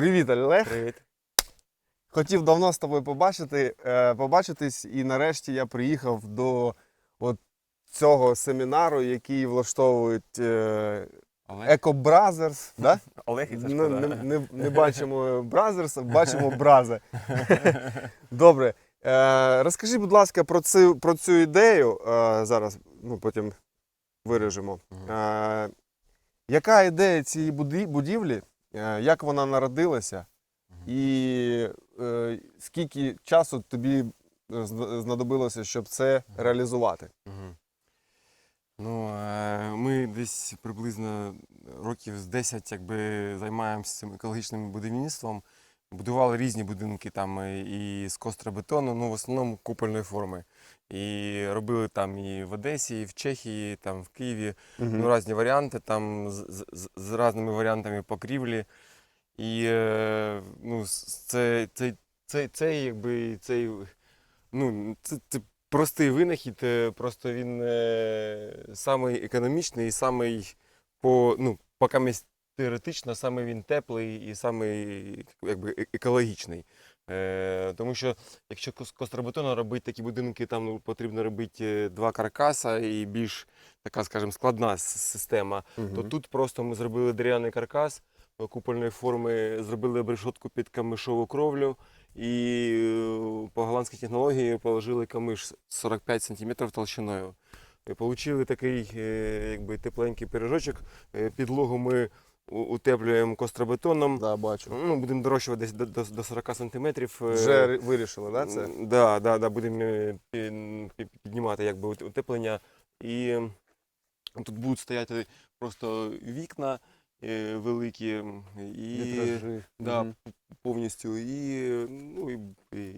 Привіт, Олег. Привіт. Хотів давно з тобою побачити, е, побачитись, і нарешті я приїхав до от цього семінару, який влаштовують е, Brothers. Да? Олег і Сашко, Ну, да. не, не, не бачимо а бачимо Бразе. Добре. Е, розкажи, будь ласка, про цю, про цю ідею. Е, зараз ну, потім виріжемо. Е, яка ідея цієї будівлі? Е, як вона народилася? І е, скільки часу тобі е, знадобилося, щоб це реалізувати? Ну, ми десь приблизно років з 10 якби, займаємося цим екологічним будівництвом. Будували різні будинки там і з костробетону, ну в основному купольної форми. І робили там і в Одесі, і в Чехії, там в Києві. Ну, різні варіанти, там з, з, з- різними варіантами покрівлі. І е, ну, це, це, це, це, якби, цей, ну, це, це простий винахід, е, просто він е, самий економічний і самий по, ну, поки теоретично, саме він теплий і самий якби, е- екологічний. Е, тому що якщо з костробетону робити такі будинки, там ну, потрібно робити е, два каркаса і більш така, скажімо, складна система то тут просто ми зробили дерев'яний каркас е, купольної форми, зробили обрешотку під камишову кровлю і е, по голландській технології положили камиш 45 см толщиною. Получили такий якби, тепленький пиріжочок. Підлогу ми утеплюємо костробетоном. Да, бачу. Ну, будемо дорощувати десь до, до, до 40 см. Вже вирішили, да, це? Да, да, да, будемо е, пі- пі- піднімати якби, утеплення. І тут будуть стояти просто вікна е, великі і Вітражі. да, п- повністю. І, ну, і, і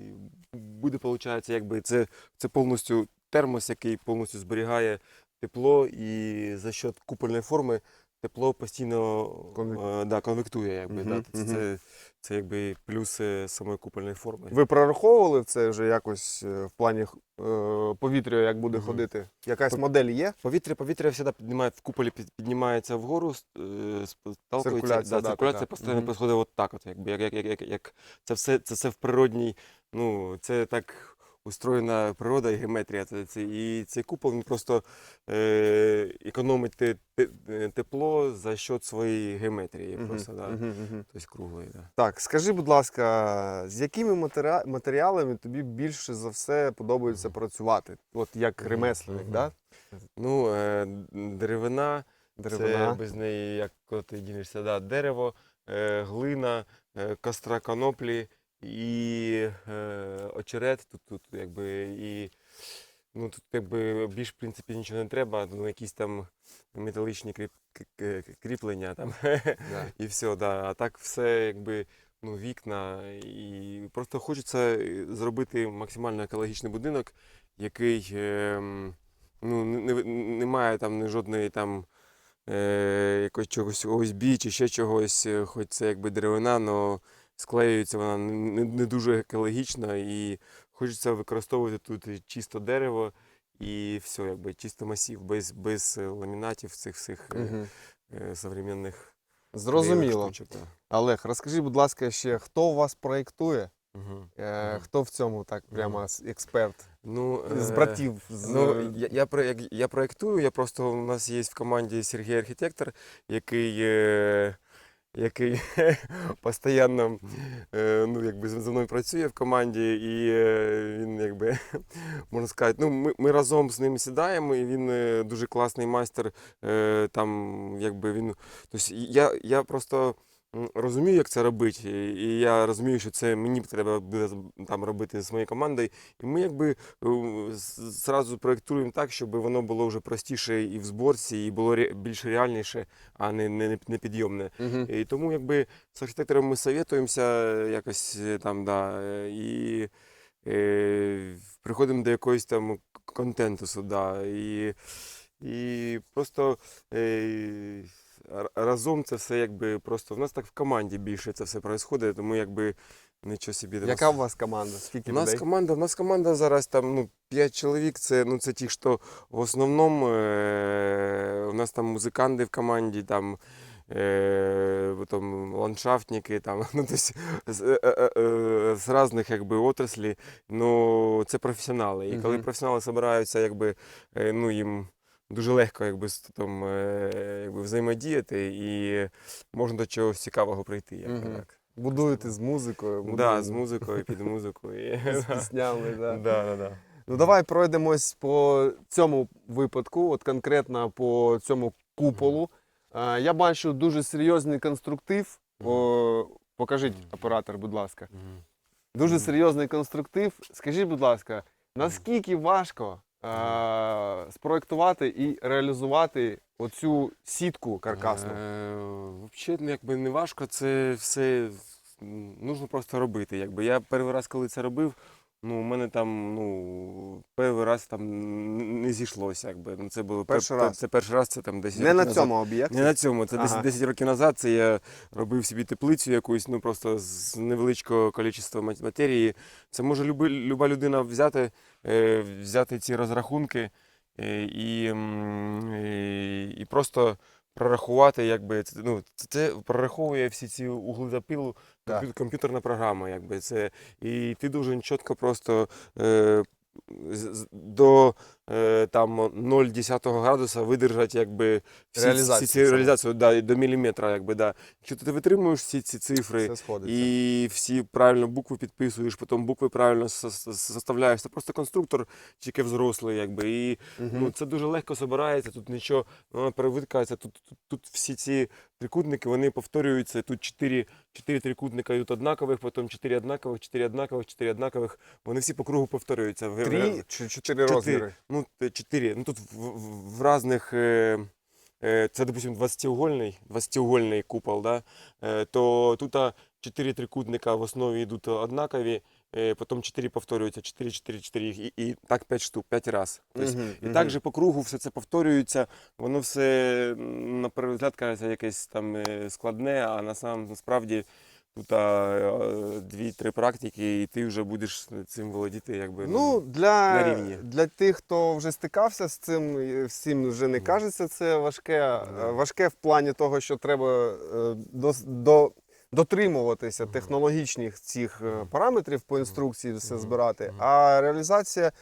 буде, виходить, якби це, це повністю термос, який повністю зберігає тепло, і за счет купольної форми тепло постійно Конвек- е, да, конвектує. Якби, да. Мгм, Це, мгм. це, це якби плюси самої купольної форми. Ви прораховували це вже якось е, в плані е, повітря, як буде Мгм. ходити? Якась Пов- модель є? Повітря, повітря завжди піднімає в куполі, піднімається вгору, сталкується, Циркуляція, да, да, циркуляція постійно происходить от так, от, якби, як, як, як, як, як це все, це все в природній, ну, це так устроєна природа і геометрія. І цей купол він просто е, економить е, тепло за счет своєї геометрії. Просто, да. Тобто круглої. Да. Так, скажи, будь ласка, з якими матеріалами тобі більше за все подобається працювати? От як ремесленник, да? Ну, деревина, Деревина. Це без неї, як коли ти дінешся, да, дерево, е, глина, костра коноплі і е, очерет. Тут, тут якби і ну, тут якби більш в принципі нічого не треба, ну, якісь там металічні кріп, кріплення там, Да. і все. Да. А так все якби. Ну, вікна, і просто хочеться е, зробити максимально екологічний будинок, який ем, ну, не, не, не має там ні жодної там е, якось чогось ОСБ чи ще чогось, е, хоч це якби деревина, але склеюється вона не, не дуже екологічно і хочеться використовувати тут чисто дерево і все, якби чисто масів, без, без е, ламінатів цих всіх е, современних Зрозуміло. штучок. Да. Олег, розкажи, будь ласка, ще хто у вас проєктує? Мгм. Е, Хто в цьому так прямо с- експерт? Ну, З братів. З... Ну, я, я, я проєктую, я просто у нас є в команді Сергій архітектор, який, е, який постійно е, ну, якби, мною працює в команді, і е, він, якби, можна сказати, ну, ми, ми разом з ним сідаємо, і він е, дуже класний майстер. Там, якби, він, тобто, я, я просто. Розумію, як це робити, і- я розумію, що це мені треба буде там робити з моєю командою. І ми якби е, зразу проєктуємо так, щоб воно було вже простіше і в зборці, і було більш реальніше, а не, не, не підйомне. Мгм. І тому якби з архітектором ми советуємося якось е, там, да, е, і е, приходимо до якогось там контенту сюди. І, і просто е, разом це все якби просто в нас так в команді більше це все відбувається, тому якби нічого собі. не Яка у вас команда? Скільки У нас людей? команда, у нас команда зараз там ну, 5 чоловік. Це, ну, це ті, що в основному е, у нас там музиканти в команді, там е, ландшафтники, там, ну, то есть, з, е, е, з різних якби, отраслей. Ну, це професіонали. І коли професіонали збираються, якби, ну, їм дуже легко якби, з- там, е, якби, взаємодіяти і можна до чогось цікавого прийти. Якби, Мгм. так. Будуєте з музикою, Да, з музикою, під музику. І... з піснями. Да. Да, да, да. Ну давай пройдемось по цьому випадку, от конкретно по цьому куполу. Я бачу дуже серйозний конструктив. О, покажіть, оператор, будь ласка. Дуже серйозний конструктив. Скажіть, будь ласка, наскільки важко е, спроектувати і реалізувати оцю сітку каркасну? Е, Взагалі, якби не важко, це все нужно просто робити. Якби. Я перший раз, коли це робив, ну, у мене там ну, перший раз там не зійшлося. Якби. Ну, це було Перший раз? Це перший раз, це там 10 Не років на назад. цьому об'єкті. Не на цьому. Це Ага. 10, 10 років назад. Це я робив собі теплицю якусь, ну просто з невеличкого кількості матерії. Це може люби, люба людина взяти, е, взяти ці розрахунки е, і, м, і, і просто прорахувати, якби це, ну, це, це прораховує всі ці угли запилу комп'ютерна програма. Якби це. І ти дуже чітко просто. Е, до е, там 0,1 градуса видержати якби всі, Реалізацію всі ці реалізацію да, до міліметра. Якби, да. Якщо ти витримуєш всі ці цифри і всі правильно букви підписуєш, потім букви правильно составляєш. Це просто конструктор, тільки взрослий, якби. І Мгм. ну, це дуже легко збирається, тут нічого, воно перевикається. Тут, тут, тут всі ці трикутники вони повторюються. Тут чотири, чотири трикутника йдуть однакових, потім чотири однакових, чотири однакових, чотири однакових. Вони всі по кругу повторюються. Три чи чотири розміри? Ну, т- чотири. Ну тут в, в, в разних. Е, е, це, допустим, 20-угольний, 20-угольний купол, да? е, то тут чотири трикутника в основі йдуть однакові, е, потім чотири повторюються, 4, 4, 4, і, і так 5 штук, 5 разів. Тобто, Мгм, і мгм. так же по кругу все це повторюється, воно все на перший взгляд кажеться якесь там е, складне, а на сам, насправді тут а, е, дві-три практики, і ти вже будеш цим володіти. Якби, Ну, для, на рівні. для тих, хто вже стикався з цим, всім вже не кажеться це важке. Е, Важке в плані того, що треба дос- до, дотримуватися технологічних цих е, параметрів по інструкції все збирати. А реалізація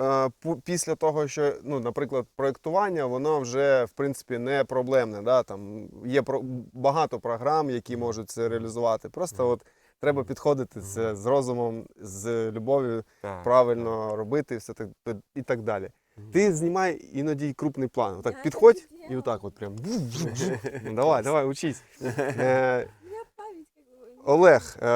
е, після того, що, ну, наприклад, проєктування, воно вже в принципі не проблемне. Да? Там є про, багато програм, які можуть це реалізувати. Просто от треба підходити це з розумом, з любов'ю так, правильно робити, все так і так далі. Ти знімай іноді й крупний план. Отак так підходь і отак от прям. Ну, Давай, давай, учись. Олег, е,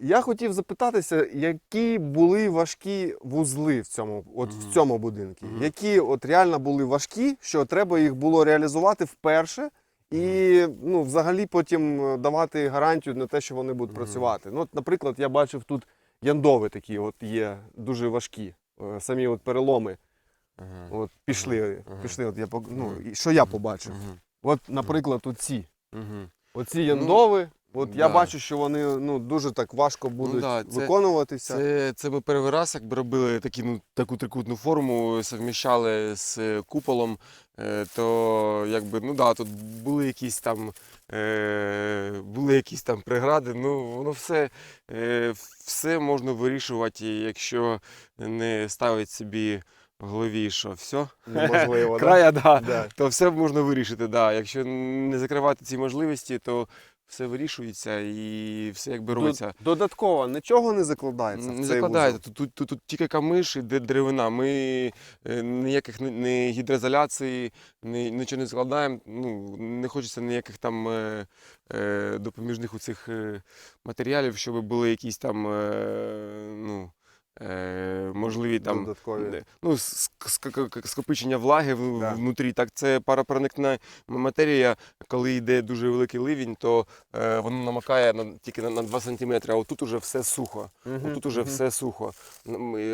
я хотів запитатися, які були важкі вузли в цьому, от в цьому будинку? Мгм. Які от реально були важкі, що треба їх було реалізувати вперше, і ну, взагалі потім е, давати гарантію на те, що вони будуть Мгм. працювати. Ну, от, наприклад, я бачив тут яндови такі, от є дуже важкі. е, Самі от переломи Ага. от пішли. Ага. пішли от я, ну, що я побачив? Мгм. От, наприклад, оці. Мгм. Оці яндови, от я да. бачу, що вони ну, дуже так важко будуть да, це- виконуватися. Це, це ми перший раз якби робили такі, ну, таку трикутну форму, совміщали з е, куполом. е, То якби, ну да, тут були якісь там, е, були якісь там прегради. Ну, воно все, е, все можна вирішувати, якщо не ставить собі в голові, що все. Неможливо. да? Края, да. Да. то все можна вирішити. Да. Якщо не закривати ці можливості, то все вирішується і все якби робиться. Додатково нічого не закладається. в Не цей закладаєте, вузол? тут, тут, тут, тут тільки камиш і де- деревина. Ми е, ніяких не- не гідроізоляції, ні, нічого не закладаємо. Ну, не хочеться ніяких там е, е, допоміжних оцих цих матеріалів, щоб були якісь там е, ну, е, можливі там Додаткові. Ну, ск- ск- ск- скопичення влаги Да. внутрі. Так, це парапроникна матерія. Коли йде дуже великий ливень, то е, воно намакає на, тільки на, на 2 см, а отут уже все сухо. Мгм, Отут уже мгм. все сухо.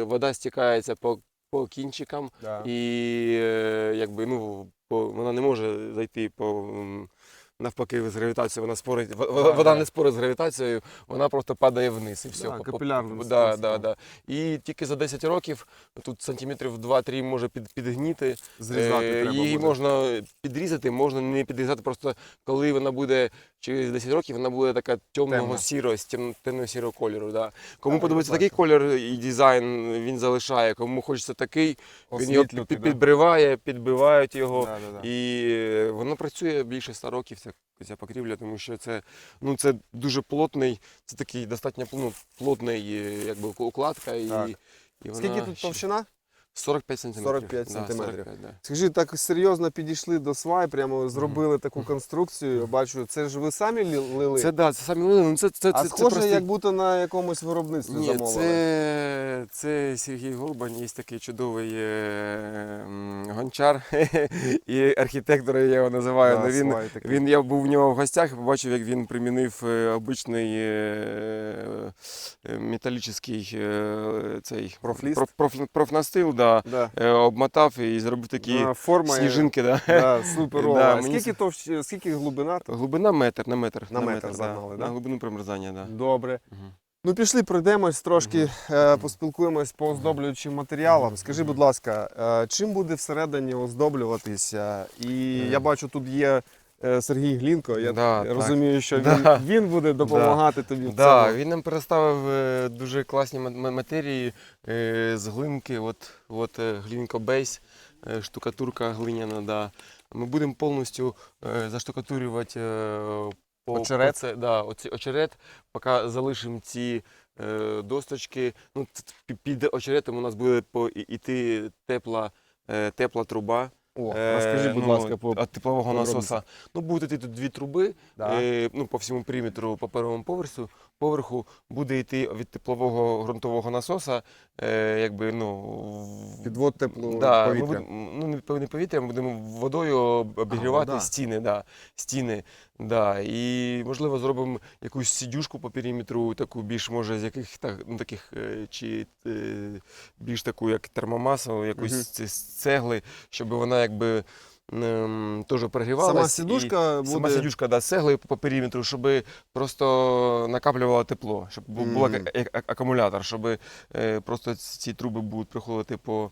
Вода стікається по, по кінчикам, Да. і е, якби, ну, по, вона не може зайти по, навпаки з гравітацією вона спорить. Вода не спорить з гравітацією, вона просто падає вниз і все. По- да, да, да. І тільки за 10 років тут сантиметрів 2-3 може під, підгніти. Зрізати Е, треба Її буде. можна підрізати, можна не підрізати. Просто коли вона буде через 10 років, вона буде така темного сірого, темно сірого кольору. Да. Кому подобається такий колір і дизайн, він залишає. Кому хочеться такий, він його під- підбриває, підбивають його. Да, да, да. І воно працює більше 100 років, ця, ця покрівля, тому що це, ну, це дуже плотний, це такий достатньо ну, плотний е, якби, укладка. І, і вона Скільки тут товщина? 45 сантиметрів. 45 Да, сантиметрів. 45, да. Скажи, так серйозно підійшли до свай, прямо зробили таку конструкцію. Я бачу, це ж ви самі лі- лили? Це, да, це самі лили, ну це, це, а це, схоже, це як будто на якомусь виробництві Ні, замовили. це, це Сергій Горбань, є такий чудовий е, м, гончар і архітектор, я його називаю. Да, Ну, він, свай такий. він, я був в нього в гостях і побачив, як він примінив е, обичний е, е, металічний е, цей Профліст? проф- проф- профнастил, да, Да. е, обмотав і зробив такі А, форма сніжинки. Да. Да, суперова. Да, мені скільки товщ... скільки глибина? Глибина метр на метр. На метр да, загнали, да? На глибину промерзання, да. Добре. Мгм. Ну, пішли, пройдемось трошки, е, поспілкуємось по оздоблюючим матеріалам. Скажи, будь ласка, е, чим буде всередині оздоблюватися? І Е. я бачу, тут є Сергій Глінко. Я Да, так. розумію, що Да. він, він буде допомагати тобі. в Да, цьому. він нам переставив е, дуже класні ма- ма- матерії е, з глинки, от, от е, глінко бейс, е, штукатурка глиняна. Да. Ми будемо повністю е, заштукатурювати е, по, Очерет? по це, да, оці очерет, поки залишимо ці е, досточки. Ну, під очеретом у нас буде по, іти тепла, е, тепла труба. О, е, розкажи, будь ну, ласка, по від теплового насоса. Ну, будуть йти тут дві труби, Да. Е, ну, по всьому периметру, по першому поверху, поверху буде йти від теплового ґрунтового насоса, е, якби, ну, підвод теплого да, ми повітря. будемо, ну, не повітря, ми будемо водою об- обігрівати вода. стіни, да, стіни. Да. І, можливо, зробимо якусь сидюшку по периметру, таку більш, може, з яких так, ну, таких, е, чи е, більш таку, як термомасу, якусь Мгм. з- цегли, щоб вона якби теж прогрівалась. Сама сідушка буде. Сама сідушка да, з цеглою по периметру, щоб просто накаплювало тепло, щоб був Мгм. ак- ак- акумулятор, щоб е, просто ці труби будуть приходити по,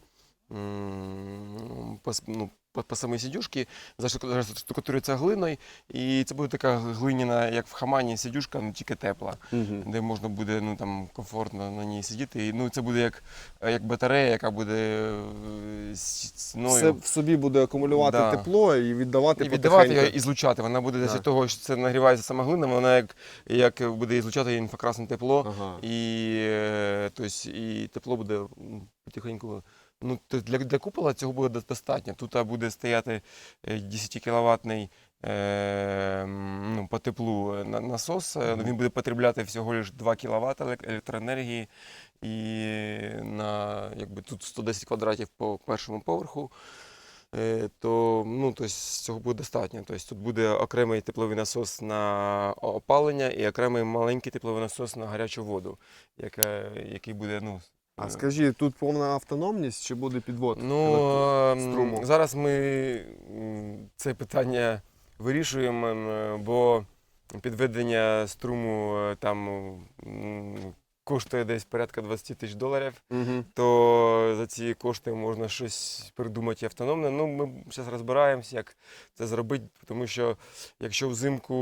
по, ну, по, по самій заштук- заштукатурюється глиною, і це буде така глиняна, як в хамані сидюшка, ну тільки тепла, Мгм. де можна буде ну, там, комфортно на ній сидіти. І, ну, це буде як, як батарея, яка буде е, з ціною. Все в собі буде акумулювати Да. тепло і віддавати І віддавати його потихеньку. і злучати. Вона буде за Так. того, що це нагрівається сама глина, вона як, як буде ізлучати інфракрасне тепло, Ага. і, е, тобто, і тепло буде м, потихеньку. Ну, для, для купола цього буде достатньо. Тут буде стояти 10 кіловатний е, ну, по теплу е, насос. Е. Він буде потребляти всього лише 2 кВт електроенергії. І на якби тут 110 квадратів по першому поверху. Е, то ну, то цього буде достатньо. Тобто тут буде окремий тепловий насос на опалення і окремий маленький тепловий насос на гарячу воду, яка, який буде. Ну, А е, скажи, тут повна автономність чи буде підвод? ну, ем, струму? зараз ми це питання вирішуємо, бо підведення струму е, там коштує десь порядка 20 тисяч доларів. Мгм. то за ці кошти можна щось придумати автономне. Ну, ми зараз розбираємося, як це зробити, тому що якщо взимку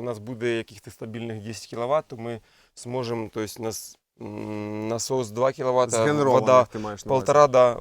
у нас буде якихось стабільних 10 кВт, то ми зможемо, тобто у нас насос 2 кВт, вода ти маєш полтора, да,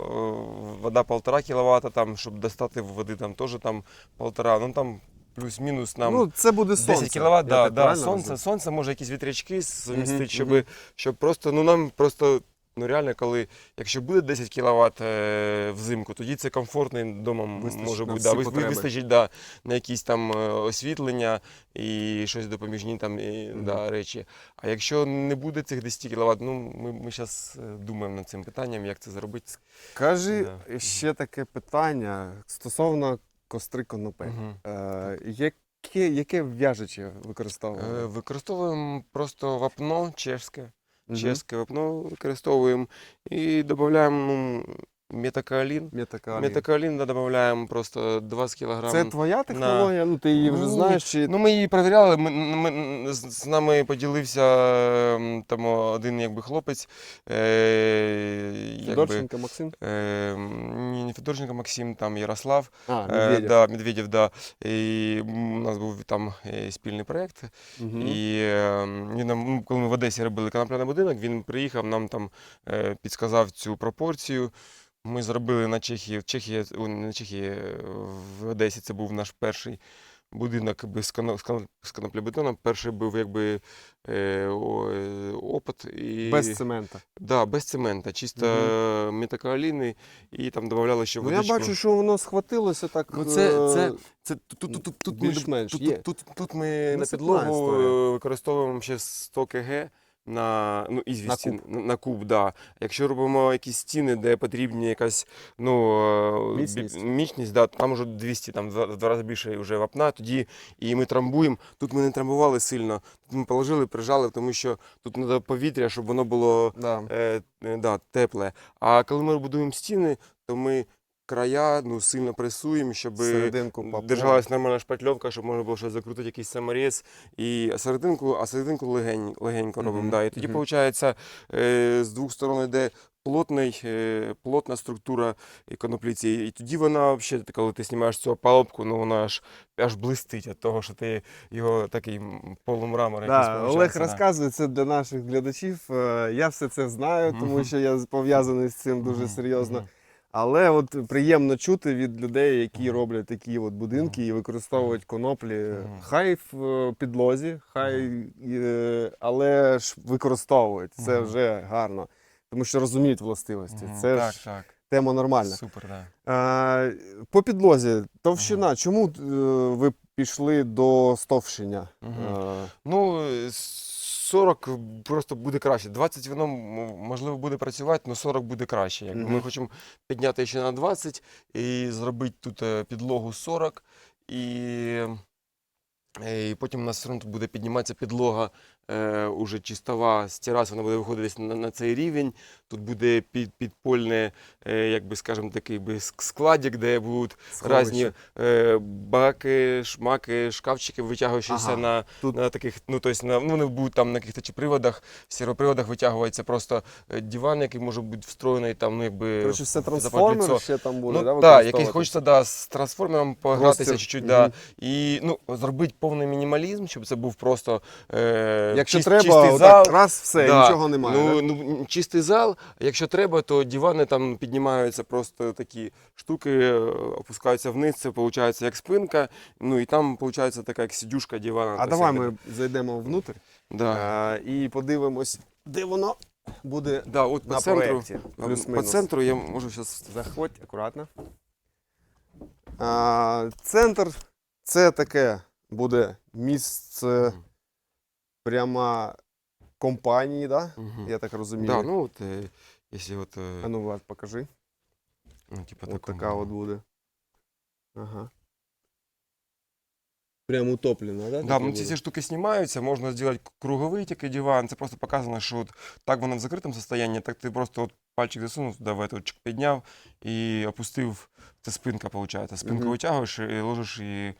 вода полтора кВт, там, щоб достати води там теж там полтора, ну там плюс-мінус нам Ну, це буде сонце. 10 кВт, да, да, сонце, розумію? сонце, може якісь вітрячки змістити, Мгм, щоб, мгм. щоб просто, ну нам просто, ну реально, коли, якщо буде 10 кВт е, взимку, тоді це комфортний вдома Вистачить може бути. Да, потреби. вистачить да, на якісь там е, освітлення і щось допоміжні там і, Мгм. да, речі. А якщо не буде цих 10 кВт, ну ми, ми зараз думаємо над цим питанням, як це зробити. Кажи Да. ще таке питання стосовно костри конопель. Мгм. Е, яке, яке в'яжече Е, використовуємо? Використовуємо просто вапно чешське. Чеське вапно використовуємо і додаємо ну, метакаолін. Метакалін. Метакаолін додаємо просто 20 кг. Це твоя технологія? Ну ти її вже Ну, знаєш чи Ну, ми її перевіряли. Ми, ми, з з нами поділився там один якби хлопець. Е, якби, Федорченко Максим? е, Федорченко Максим, там Ярослав. А, Е, да, Медведєв, да. І у нас був там е, спільний проєкт. Угу. І е, він нам, ну, коли ми в Одесі робили конопляний будинок, він приїхав, нам там е, підсказав цю пропорцію. Ми зробили на Чехії, в Чехії, на Чехії, е, в Одесі це був наш перший будинок з коно- з коноплебетоном. Перший був якби е, о, е, опит. І, Без цемента. Да, без цемента, чисто метакоаліни, і там додавали ще Ну я бачу, що воно схватилося так. Ну, це- е, це- Це тут, тут, тут, тут, ми, більш-менш тут, тут, тут, тут ми на підлогу е, використовуємо ще 100 кг на, ну, ізвісті, куб. на, на куб. Да. Якщо робимо якісь стіни, де потрібні якась ну, е, Міцність. міцність да, там вже 200, там в два, в два рази більше вже вапна, тоді і ми трамбуємо. Тут ми не трамбували сильно, тут ми положили, прижали, тому що тут треба повітря, щоб воно було Да. е, е, да, тепле. А коли ми будуємо стіни, то ми края ну, сильно пресуємо, щоб Серединку держалась нормальна шпатльовка, щоб можна було щось закрутити, якийсь саморіз. І серединку, а серединку легень, легенько робимо. Мгм, Да. І тоді, мгм. виходить, е, з двох сторон йде плотний, е, плотна структура конопліці. І тоді вона взагалі, коли ти знімаєш цю опалубку, ну вона аж, аж блистить від того, що ти його такий полумрамор Да, Олег да. розказує це для наших глядачів. Е, Я все це знаю, тому що я пов'язаний з цим дуже серйозно. Але от приємно чути від людей, які роблять такі от будинки і використовують коноплі. Хай в е, підлозі, хай, е, але ж використовують. Це вже гарно. Тому що розуміють властивості. Це так, ж так. тема нормальна. Супер, да. А, по підлозі, товщина. Чому е, ви пішли до стовщення? Е, Ну, 40 просто буде краще. 20 воно можливо буде працювати, але 40 буде краще. Якби. Ми хочемо підняти ще на 20 і зробити тут е, підлогу 40. І, е, і потім у нас все одно буде підніматися підлога е, уже чистова з терас, вона буде виходити десь на, на цей рівень. Тут буде під, підпольне, е, як би скажемо, такий би ск- складик, де будуть сховище? різні е, баки, шмаки, шкафчики, витягуючися Ага. на, Тут- на таких, ну, тобто, на, ну, вони будуть там на якихось чи приводах, сервоприводах витягується просто е, диван, який може бути встроєний там, ну, якби. Коротше, все трансформер ще там буде, Ну, да, так, якийсь хочеться да, з трансформером погратися чуть-чуть, Мгм. да, і ну, зробити повний мінімалізм, щоб це був просто е, Якщо чис- треба, чистий отак, зал. раз, все, Да. нічого немає. Ну, да? ну, чистий зал. Якщо треба, то дивани там піднімаються просто такі штуки, е, опускаються вниз, це виходить як спинка. Ну і там виходить така як сидюшка дивана. А давай ми зайдемо внутрь Да. а, і подивимось, де воно буде Да, от по на центру, проєкті. по Плюс-мінус. центру я можу зараз. Заходь акуратно. А, центр це таке буде місце прямо компанії, да? я так розумію. Да, ну от, е, якщо от, е, А ну, Влад, покажи. ну, типу, От такому. така от буде. Ага. Прям утоплено, да? Да, таке ну ці буде? всі штуки знімаються, можна зробити круговий тільки диван. Це просто показано, що от так воно в закритому стані, так ти просто от пальчик засунув туди, в этот, підняв і опустив. Це спинка, виходить. Спинку Мгм. витягуєш і ложиш її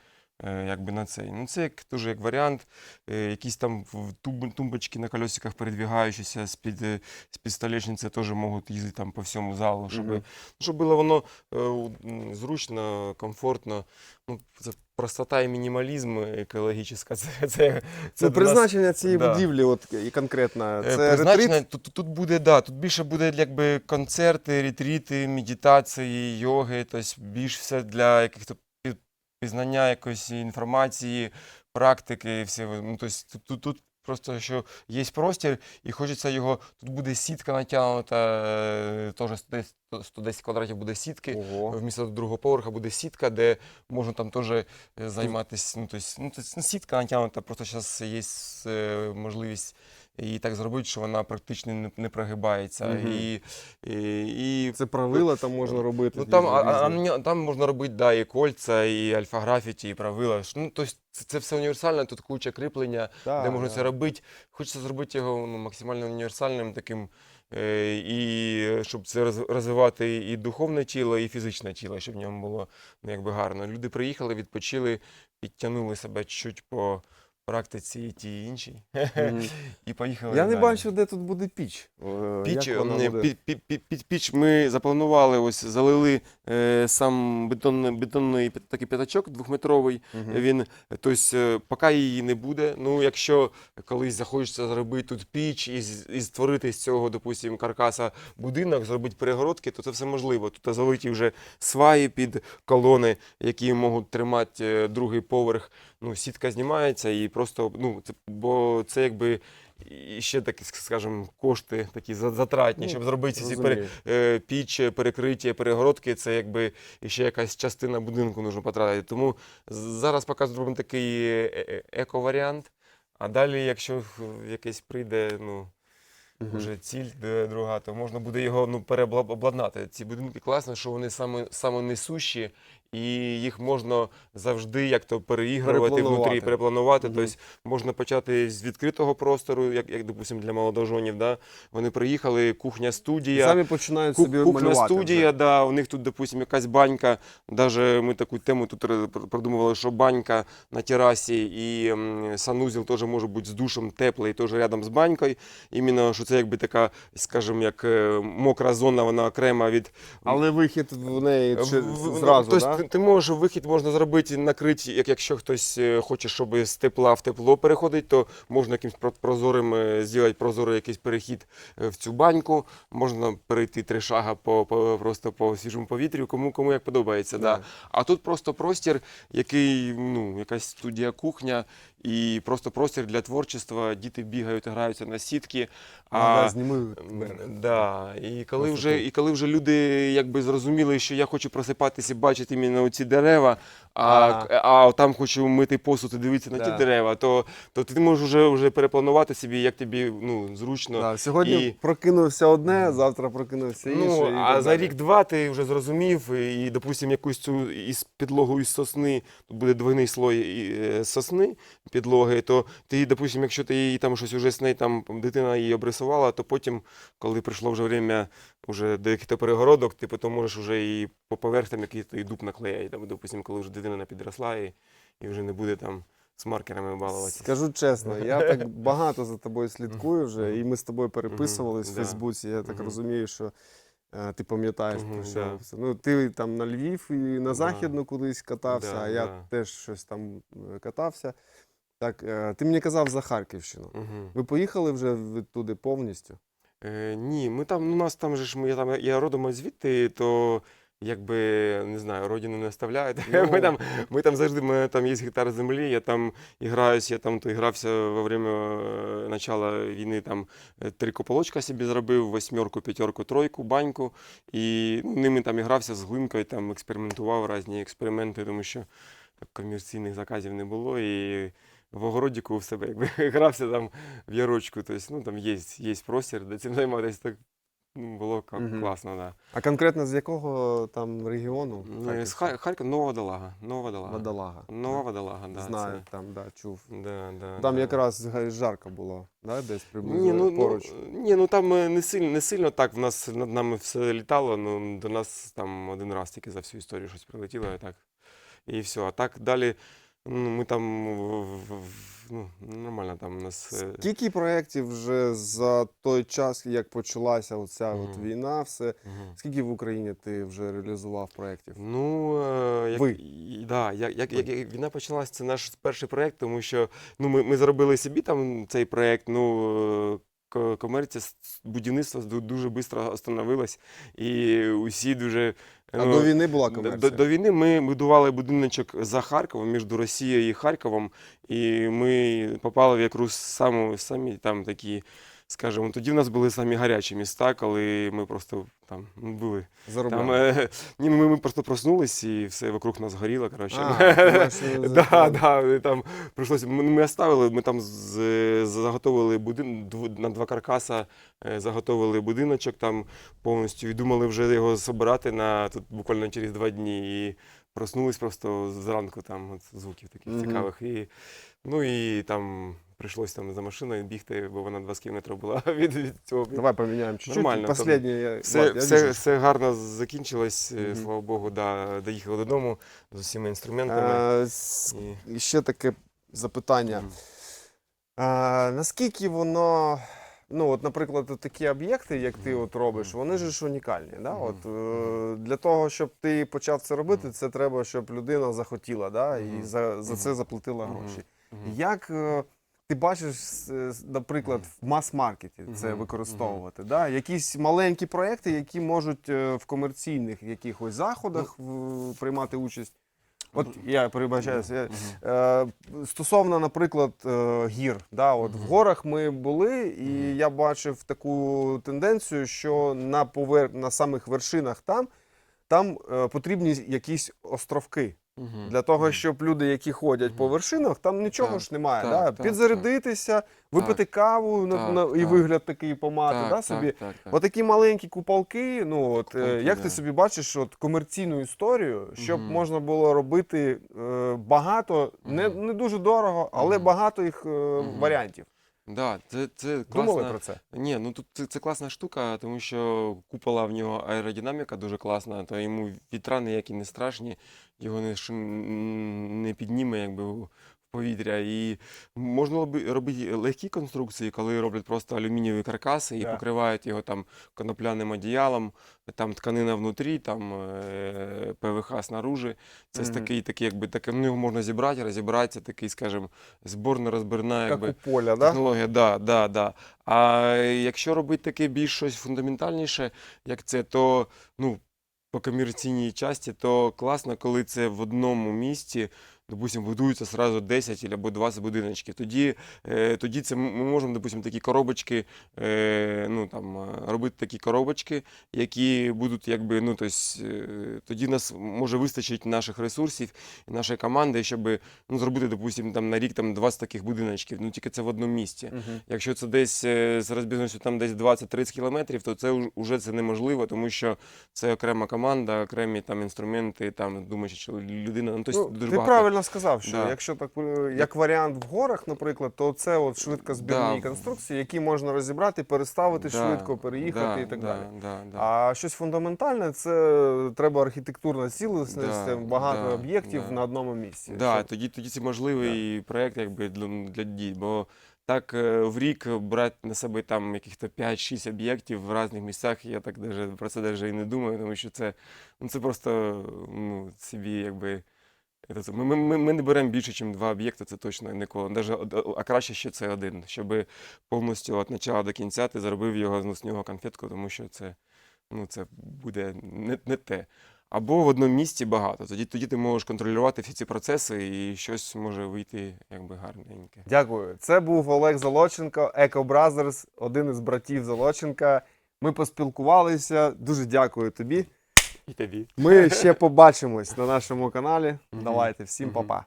якби на цей. Ну, це як, теж як варіант. Е, якісь там тумбочки на колесиках передвигаючіся з-під, е, з-під столешниці теж можуть їздити там по всьому залу, щоб, Мгм. щоб було воно е, зручно, комфортно. Ну, це простота і мінімалізм екологічний. Це, це, це Ну, для нас- призначення цієї да. будівлі, от і конкретно, Е, це призначено, ретрит. тут, тут буде, да, тут більше буде якби концерти, ретріти, медитації, йоги, тобто більш все для якихось пізнання якоїсь інформації, практики, всі. Ну, тобто тут, тут, просто що є простір, і хочеться його. Тут буде сітка натягнута, е, теж 110, 110 квадратів буде сітки. Ого. Вмісто другого поверха буде сітка, де можна там теж е, займатися. Ну, тобто, ну, тобто, ну, сітка натягнута, просто зараз є е, можливість її так зробити, що вона практично не, не прогибається. Мгм. І, і, і Це правила там можна робити. Ну, там, а, а, там можна робити да, і кольця, і альфа-графіті, і правила. Ну, тобто, це, це все універсальне, тут куча кріплення, Да, де можна да. це робити. Хочеться зробити його ну, максимально універсальним, таким е, і щоб це розвивати і духовне тіло, і фізичне тіло, щоб в ньому було ну, якби гарно. Люди приїхали, відпочили, підтягнули себе чуть по практиці і тій іншій. Мгм. І поїхали. Я не далі. бачу, де тут буде піч. Е, Піч, як вона е, буде? під, під, під, під піч ми запланували, ось залили е, сам бетонний, бетонний пі- такий п'ятачок двохметровий. Мгм. Він, тобто, поки її не буде. Ну, якщо колись захочеться зробити тут піч і, з- і створити з цього, допустимо, каркаса будинок, зробити перегородки, то це все можливо. Тут залиті вже сваї під колони, які можуть тримати е, другий поверх. Ну, сітка знімається і просто, ну, це, бо це якби. І ще такі, скажімо, кошти такі затратні, Ну, щоб зробити ці пере, е, піч, перекриття, перегородки, це якби ще якась частина будинку нужно потратити. Тому зараз поки зробимо такий е- е- еко-варіант, а далі, якщо якийсь прийде, ну. Вже ціль друга, то можна буде його ну, переобладнати. Ці будинки класно, що вони саме, самонесущі, і їх можна завжди як то переігрувати внутрі, перепланувати. Мгм. Тобто можна почати з відкритого простору, як, як допустимо, для молодожонів. Да? Вони приїхали, кухня студія. Самі починають Ку- собі Кухня малювати. студія, вже. да, у них тут, допустим, якась банька. Даже ми таку тему тут продумували, що банька на терасі і м, санузел теж може бути з душем теплий, теж рядом з банькою. Іменно, що це якби така, скажімо, як е, мокра зона, вона окрема від Але вихід в неї чи в- в- зразу, тобто, да? Ти, ти можеш вихід можна зробити, накрити, як якщо хтось е, хоче, щоб з тепла в тепло переходить, то можна якимось про- прозорим е, зробити прозорий якийсь перехід е, в цю баньку. Можна перейти три шага по, по просто по свіжому повітрю, кому кому як подобається. Да. Да. А тут просто простір, який ну якась студія кухня. І просто простір для творчества. Діти бігають, граються на сітки. А, да, зніми Да. І коли Просто вже, і коли вже люди якби зрозуміли, що я хочу просипатися і бачити іменно ці дерева, а, А. а там хочу мити посуд і дивитися на ті дерева, то, то ти можеш вже, вже перепланувати собі, як тобі ну, зручно. Да, сьогодні і- прокинувся одне, завтра прокинувся інше. Ну, і а так за рік-два ти вже зрозумів, і, допустимо, якусь цю із підлогу із сосни, тут буде двойний слой е, сосни, підлоги, то ти, допустимо, якщо ти її там щось уже з неї там дитина її обрисувала, то потім, коли прийшло вже время уже до яких-то перегородок, ти потім можеш вже і по поверхням якийсь і дуб наклеїти, там, допустимо, коли вже дитина підросла і, і вже не буде там з маркерами балуватися. Скажу чесно, я так багато за тобою слідкую вже, і ми з тобою переписувались в Фейсбуці. Я так розумію, що е, ти пам'ятаєш про що. Ну, ти там на Львів і на Західну кудись катався, а я теж щось там е, катався. Так, е, ти мені казав за Харківщину. Мгм. Ви поїхали вже туди повністю? Е, ні, ми там, ну, у нас там же ж ми, я там я родом звідти, то якби не знаю, родину не оставляють. Ну. Ми там, ми там завжди, мене там є гектар землі, я там граюсь, я там то грався во время е, начала війни, там е, три кополочка собі зробив, восьмерку, п'ятерку, тройку, баньку. І ну, ними там і грався з глинкою, там експериментував різні експерименти, тому що комерційних заказів не було. І в огородіку в себе якби грався там в ярочку. Тобто, ну там є, є простір, де цим займатися. Так ну, було Мгм. класно, да. А конкретно з якого там регіону? Ну, З Харківського? Хар- Харків, Нова Водолага. Нова Водолага. Водолага. Нова Водолага, да. Знаю, це- там, да, чув. Да, да, Там да. якраз жарко було, да? десь приблизно Ні, ну, поруч. Ну, ні, ну там е, не сильно, не сильно так. В нас над нами все літало. Ну до нас там один раз тільки за всю історію щось прилетіло, і так. І все. А так далі. Ну, ми там ну, нормально там у нас. е, Скільки проєктів вже за той час, як почалася оця от війна, все, мгм. скільки в Україні ти вже реалізував проєктів? Ну, е, як, Ви. да, як, як, як, як війна почалася, це наш перший проєкт, тому що ну, ми, ми зробили собі там цей проєкт, ну, е, комерція, будівництва дуже швидко остановилось, і усі дуже... А ну, до війни була комерція? до, до війни ми будували будиночок за Харковом між Росією і Харковом, і ми попали в якраз саму, самі там такі, скажімо, тоді в нас були самі гарячі міста, коли ми просто там ну, були. Заробляли. Там, е, ні, ми, ми просто проснулись і все вокруг нас горіло. Коротше. А, да, да, і там прийшлося. Ми, ми оставили, ми там з, заготовили будин, дв- на два каркаса, е, заготовили будиночок там повністю і думали вже його збирати на тут буквально через два дні. І проснулись просто зранку там от звуків таких Мгм. цікавих. І, ну і там прийшлось там за машиною бігти, бо вона 20 кілометрів була від, від цього. Давай поміняємо чуть-чуть. Нормально, Последнє. я- Все, Влад, я все, вижу. все гарно закінчилось, е, Мгм. слава Богу, да, доїхали додому з усіма інструментами. Е, с- І... ще таке запитання. А, наскільки воно, ну, от, наприклад, такі об'єкти, як ти от робиш, вони ж унікальні. Да? От, е, для того, щоб ти почав це робити, це треба, щоб людина захотіла да? і за, за це заплатила гроші. Як е, ти бачиш, наприклад, в мас-маркеті це використовувати? Да? Якісь маленькі проекти, які можуть е, в комерційних якихось заходах Ну, приймати участь. От я перебачаюся. Е, Стосовно, наприклад, е, гір, да, от в горах ми були, і я бачив таку тенденцію, що на повер... на самих вершинах там, там потрібні якісь островки. Для того, щоб люди, які ходять по вершинах, там нічого Так, ж немає. так, да? так, Підзарядитися, випити каву на, Так, на, і так. вигляд такий помати, Так, да, так, собі. так, так. Отакі маленькі куполки. Ну от е, як да. ти собі бачиш, от комерційну історію, щоб Мгм. можна було робити е, багато, не, не дуже дорого, але Мгм. багато їх е, Мгм. варіантів. Да, це, це Думали про це? Ні, ну тут це, це класна штука, тому що купола в нього аеродинаміка дуже класна, то йому вітра ніякі не страшні, його не, не підніме якби повітря. І можна робити легкі конструкції, коли роблять просто алюмінієві каркаси і Да. покривають його там конопляним одіялом, там тканина внутрі, там е, ПВХ снаружи. Це Мгм. такий, такий, якби таке, ну його можна зібрати, розібрати, це такий, скажімо, зборно-розбірна, Як якби. у поля, да? Технологія, да, да, да. А якщо робити таке більш щось фундаментальніше, як це, то ну, по комерційній часті, то класно, коли це в одному місці, допустим, будується сразу 10 або 20 будиночків. Тоді, е, тоді це ми можемо, допустим, такі коробочки, е, ну, там, е, робити такі коробочки, які будуть, якби, ну, тобто, е, тоді нас може вистачить наших ресурсів і нашої команди, щоб ну, зробити, допустим, там, на рік там, 20 таких будиночків. Ну, тільки це в одному місці. Мгм. Якщо це десь з розбіжністю там десь 20-30 кілометрів, то це вже це неможливо, тому що це окрема команда, окремі там інструменти, там думаючи, що людина. Ну, тобто, Ну, дуже багато. Правильно сказав, що Да. якщо так е, як варіант в горах, наприклад, то це от швидкозбірні Да. конструкції, які можна розібрати, переставити Да, швидко, переїхати да, і так да, далі. Да, да. А щось фундаментальне це треба архітектурна цілісність, Да, багато да, об'єктів да. на одному місці. Да, Щоб- тоді, тоді це можливий проєкт якби, для, для дій. Бо так е, в рік брати на себе там яких-то 5-6 об'єктів в різних місцях, я так даже, про це навіть і не думаю, тому що це, ну, це просто ну, собі якби. Ми, ми, ми, не беремо більше, ніж два об'єкти, це точно ніколи. Даже, а краще ще це один, щоб повністю від початку до кінця ти заробив його ну, з нього конфетку, тому що це, ну, це буде не, не те. Або в одному місці багато. Тоді, тоді ти можеш контролювати всі ці процеси і щось може вийти якби гарненьке. Дякую. Це був Олег Золоченко, Eco Brothers, один із братів Золоченка. Ми поспілкувалися. Дуже дякую тобі. І тобі. Ми ще побачимось на нашому каналі. Давайте всім па-па.